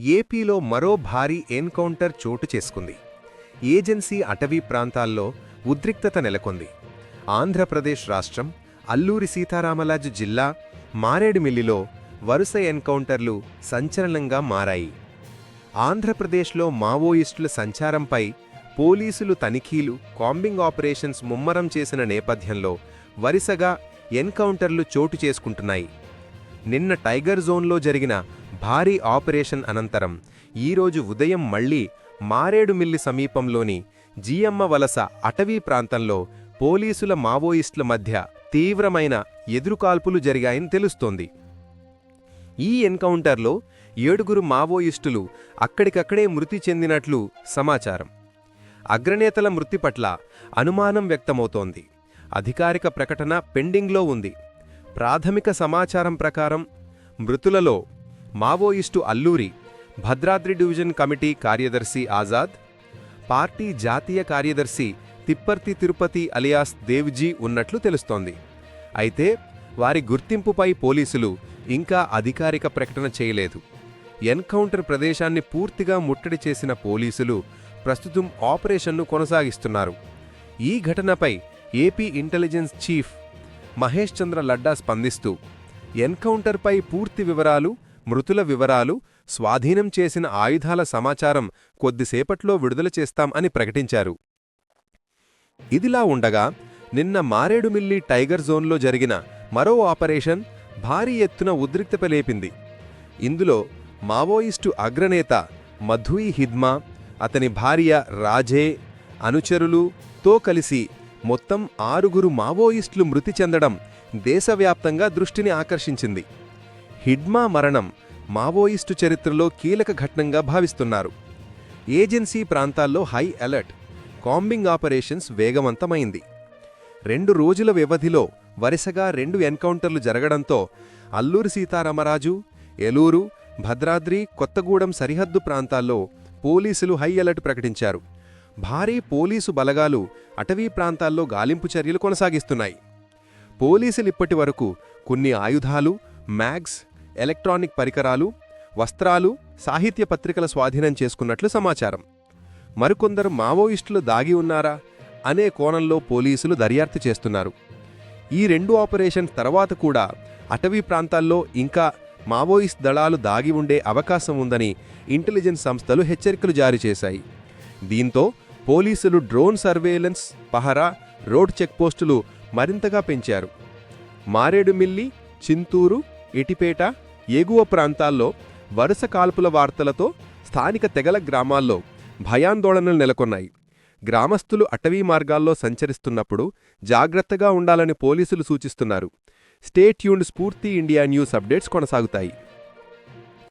ఏపీలో మరో భారీ ఎన్కౌంటర్ చోటు చేసుకుంది. ఏజెన్సీ అటవీ ప్రాంతాల్లో ఉద్రిక్తత నెలకొంది. ఆంధ్రప్రదేశ్ రాష్ట్రం అల్లూరి సీతారామరాజు జిల్లా మారేడుమిల్లిలో వరుస ఎన్కౌంటర్లు సంచలనంగా మారాయి. ఆంధ్రప్రదేశ్లో మావోయిస్టుల సంచారంపై పోలీసులు తనిఖీలు కాంబింగ్ ఆపరేషన్స్ ముమ్మరం చేసిన నేపథ్యంలో వరుసగా ఎన్కౌంటర్లు చోటు చేసుకుంటున్నాయి. నిన్న టైగర్ జోన్లో జరిగిన భారీ ఆపరేషన్ అనంతరం ఈరోజు ఉదయం మళ్ళీ మారేడుమిల్లి సమీపంలోని జీయమ్మ వలస అటవీ ప్రాంతంలో పోలీసుల మావోయిస్టుల మధ్య తీవ్రమైన ఎదురుకాల్పులు జరిగాయని తెలుస్తోంది. ఈ ఎన్కౌంటర్లో ఏడుగురు మావోయిస్టులు అక్కడికక్కడే మృతి చెందినట్లు సమాచారం. అగ్రనేతల మృతి పట్ల అనుమానం వ్యక్తమవుతోంది. అధికారిక ప్రకటన పెండింగ్లో ఉంది. ప్రాథమిక సమాచారం ప్రకారం మృతులలో Maoist Alluri Bhadradri division committee కార్యదర్శి ఆజాద్ పార్టీ జాతీయ కార్యదర్శి తిప్పర్తి తిరుపతి అలియాస్ దేవ్జీ ఉన్నట్లు తెలుస్తోంది. అయితే వారి గుర్తింపుపై పోలీసులు ఇంకా అధికారిక ప్రకటన చేయలేదు. ఎన్కౌంటర్ ప్రదేశాన్ని పూర్తిగా ముట్టడి చేసిన పోలీసులు ప్రస్తుతం ఆపరేషన్ను కొనసాగిస్తున్నారు. ఈ ఘటనపై AP intelligence chief Mahesh Chandra Ladda స్పందిస్తూ ఎన్కౌంటర్పై పూర్తి వివరాలు మృతుల వివరాలు స్వాధీనం చేసిన ఆయుధాల సమాచారం కొద్దిసేపట్లో విడుదల చేస్తాం అని ప్రకటించారు. ఇదిలా ఉండగా నిన్న మారేడుమిల్లి టైగర్ జోన్లో జరిగిన మరో ఆపరేషన్ భారీ ఎత్తున ఉద్రిక్తపలేపింది ఇందులో మావోయిస్టు అగ్రనేత మధుయి హిద్మా అతని భార్య రాజే అనుచరులుతో కలిసి మొత్తం ఆరుగురు మావోయిస్టులు మృతి చెందడం దేశవ్యాప్తంగా దృష్టిని ఆకర్షించింది. హిడ్మా మరణం మావోయిస్టు చరిత్రలో కీలక ఘటనంగా భావిస్తున్నారు. ఏజెన్సీ ప్రాంతాల్లో హై అలర్ట్ కాంబింగ్ ఆపరేషన్స్ వేగవంతమైంది. రెండు రోజుల వ్యవధిలో వరుసగా రెండు ఎన్కౌంటర్లు జరగడంతో అల్లూరి సీతారామరాజు ఏలూరు భద్రాద్రి కొత్తగూడెం సరిహద్దు ప్రాంతాల్లో పోలీసులు హై అలర్ట్ ప్రకటించారు. భారీ పోలీసు బలగాలు అటవీ ప్రాంతాల్లో గాలింపు చర్యలు కొనసాగిస్తున్నాయి. పోలీసులిప్పటి వరకు కొన్ని ఆయుధాలు మ్యాగ్స్ ఎలక్ట్రానిక్ పరికరాలు వస్త్రాలు సాహిత్య పత్రికల స్వాధీనం చేసుకున్నట్లు సమాచారం. మరికొందరు మావోయిస్టులు దాగి ఉన్నారా అనే కోణంలో పోలీసులు దర్యాప్తు చేస్తున్నారు. ఈ రెండు ఆపరేషన్స్ తర్వాత కూడా అటవీ ప్రాంతాల్లో ఇంకా మావోయిస్ట్ దళాలు దాగి ఉండే అవకాశం ఉందని ఇంటెలిజెన్స్ సంస్థలు హెచ్చరికలు జారీ చేశాయి. దీంతో పోలీసులు డ్రోన్ సర్వేలెన్స్ పహరా రోడ్ చెక్పోస్టులు మరింతగా పెంచారు. మారేడుమిల్లి చింతూరు ఎటిపేట ఎగువ ప్రాంతాల్లో వరుస కాల్పుల వార్తలతో స్థానిక తెగల గ్రామాల్లో భయాందోళనలు నెలకొన్నాయి. గ్రామస్తులు అటవీ మార్గాల్లో సంచరిస్తున్నప్పుడు జాగ్రత్తగా ఉండాలని పోలీసులు సూచిస్తున్నారు. స్టేట్ యూన్ స్ఫూర్తి ఇండియా న్యూస్ అప్డేట్స్ కొనసాగుతాయి.